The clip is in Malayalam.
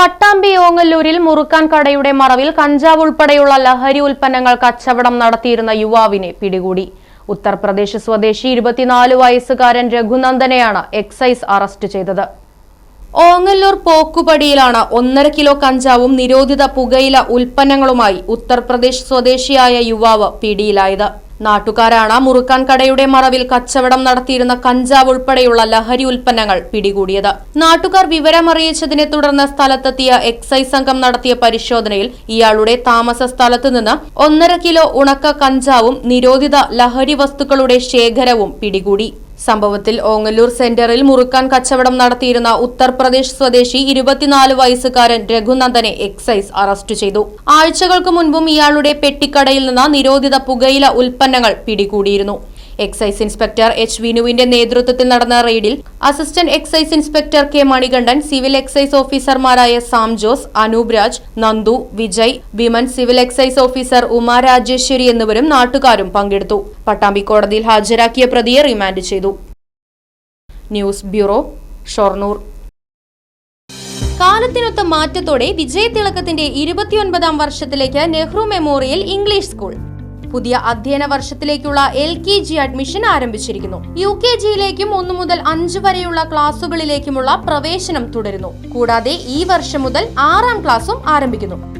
പട്ടാമ്പി ഓങ്ങല്ലൂരിൽ മുറുക്കാൻ കടയുടെ മറവിൽ കഞ്ചാവ് ഉൾപ്പെടെയുള്ള ലഹരി ഉൽപ്പന്നങ്ങൾ കച്ചവടം നടത്തിയിരുന്ന യുവാവിനെ പിടികൂടി. ഉത്തർപ്രദേശ് സ്വദേശി ഇരുപത്തിനാല് വയസ്സുകാരൻ രഘുനന്ദനെയാണ് എക്സൈസ് അറസ്റ്റ് ചെയ്തത്. ഓങ്ങല്ലൂർ പോക്കുപടിയിലാണ് ഒന്നര കിലോ കഞ്ചാവും നിരോധിത പുകയില ഉൽപ്പന്നങ്ങളുമായി ഉത്തർപ്രദേശ് സ്വദേശിയായ യുവാവ് പിടിയിലായത്. നാട്ടുകാരാണ് മുറുക്കാൻ കടയുടെ മറവിൽ കച്ചവടം നടത്തിയിരുന്ന കഞ്ചാവ് ഉൾപ്പെടെയുള്ള ലഹരി ഉൽപ്പന്നങ്ങൾ പിടികൂടിയത്. നാട്ടുകാർ വിവരമറിയിച്ചതിനെ തുടർന്ന് സ്ഥലത്തെത്തിയ എക്സൈസ് സംഘം നടത്തിയ പരിശോധനയിൽ ഇയാളുടെ താമസ സ്ഥലത്ത് നിന്ന് ഒന്നര കിലോ ഉണക്ക കഞ്ചാവും നിരോധിത ലഹരി വസ്തുക്കളുടെ ശേഖരവും പിടികൂടി. സംഭവത്തിൽ ഓങ്ങല്ലൂർ സെന്ററിൽ മുറുക്കാൻ കച്ചവടം നടത്തിയിരുന്ന ഉത്തർപ്രദേശ് സ്വദേശി ഇരുപത്തിനാല് വയസ്സുകാരൻ രഘുനന്ദനെ എക്സൈസ് അറസ്റ്റ് ചെയ്തു. ആഴ്ചകൾക്ക് മുൻപും ഇയാളുടെ പെട്ടിക്കടയിൽ നിന്ന് നിരോധിത പുകയില ഉൽപ്പന്നങ്ങൾ പിടികൂടിയിരുന്നു. എക്സൈസ് ഇൻസ്പെക്ടർ എച്ച് വിനുവിന്റെ നേതൃത്വത്തിൽ നടന്ന റെയ്ഡിൽ assistant excise inspector K Manikandan civil excise ഓഫീസർമാരായ Sam Jose Anoop Raj Nandu Vijay women civil excise officer Uma Rajeshwari എന്നിവരും നാട്ടുകാരും പങ്കെടുത്തു. പട്ടാമ്പി കോടതിയിൽ ഹാജരാക്കിയ പ്രതിയെ റിമാൻഡ് ചെയ്തു. News bureau Shoranur. കാലത്തിനൊത്ത മാറ്റത്തോടെ വിജയതിളക്കത്തിന്റെ ഇരുപത്തിയൊൻപതാം വർഷത്തിലേക്ക് നെഹ്റു മെമ്മോറിയൽ ഇംഗ്ലീഷ് സ്കൂൾ. പുതിയ അധ്യയന വർഷത്തിലേക്കുള്ള എൽ കെ ജി അഡ്മിഷൻ ആരംഭിച്ചിരിക്കുന്നു. യു കെ ജിയിലേക്കും ഒന്നു മുതൽ അഞ്ച് വരെയുള്ള ക്ലാസുകളിലേക്കുമുള്ള പ്രവേശനം തുടരുന്നു. കൂടാതെ ഈ വർഷം മുതൽ ആറാം ക്ലാസും ആരംഭിക്കുന്നു.